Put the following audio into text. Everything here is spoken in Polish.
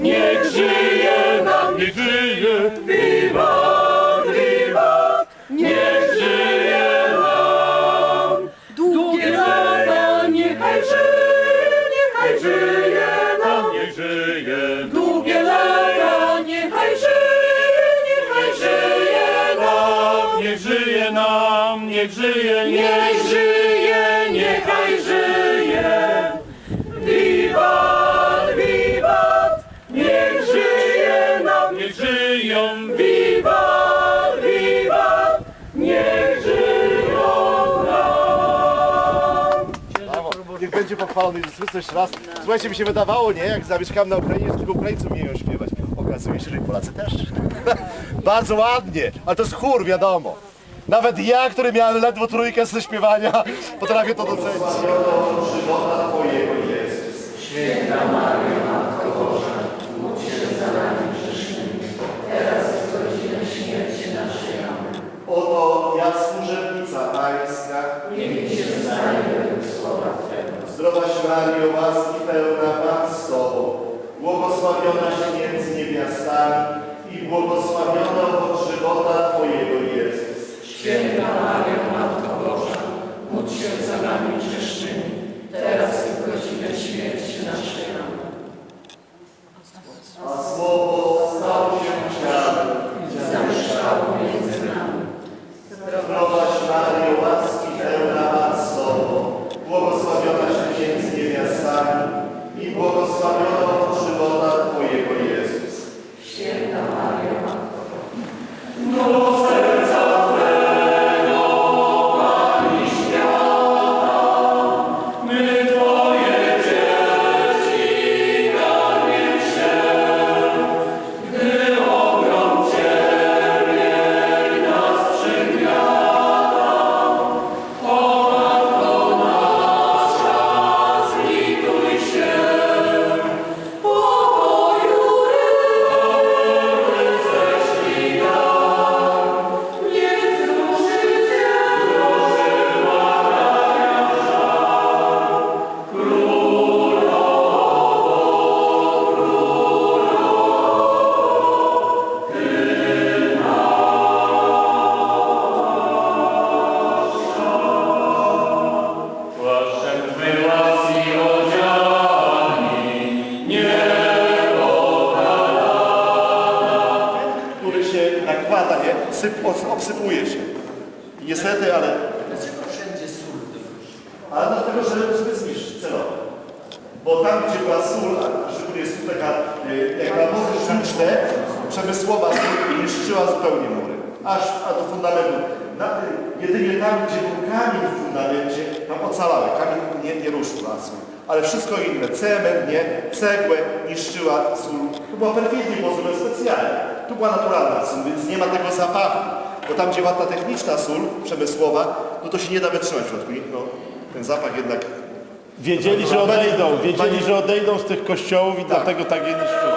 Niech żyje nam, niech żyje. Niech żyje nam. Długie lata, niechaj żyje, niechaj żyje nam, niech żyje. Długie lata, niechaj żyje, niechaj żyje nam, niech żyje nam, niech żyje, niech żyje, niechaj żyje. Żyją. Wiwat, wiwat, niech żyją nam. Niech będzie pochwalony Jezus Chrystus raz. Słuchajcie, mi się wydawało, nie? Jak zamieszkałem na Ukrainie, że tylko Ukraińcy umieją śpiewać. Okazuje się, że i Polacy też. Bardzo ładnie, ale to jest chór, wiadomo. Nawet ja, który miałem ledwo trójkę ze śpiewania, potrafię to docenić. Żywota Twojego Jezus. Oto ja służebnica Pańska. Zdrowaś Mario, łaski pełna Pan z Tobą. Błogosławionaś między niewiastami nakłada, nie? Syp, obsypuje się. I niestety, ale... Ale dlatego, że żeby zniszczyć celowo. Bo tam, gdzie była sól, a szczególnie sól taka, y, jak nawozy sztuczne, przemysłowa sól niszczyła zupełnie mury. Aż a do fundamentu. Na, y, jedynie tam, gdzie był kamień w fundamencie, tam ocalały. Kamień nie, nie ruszył na sól. Ale wszystko inne, cement, nie, cegłę niszczyła sól. To była perfidnie, było zrobione specjalnie. Tu była naturalna sól, więc nie ma tego zapachu. Bo tam, gdzie była ta techniczna sól przemysłowa, no to się nie da wytrzymać w środku. No, ten zapach jednak Wiedzieli, że odejdą, wiedzieli, że odejdą z tych kościołów i dlatego tak je niszczyli.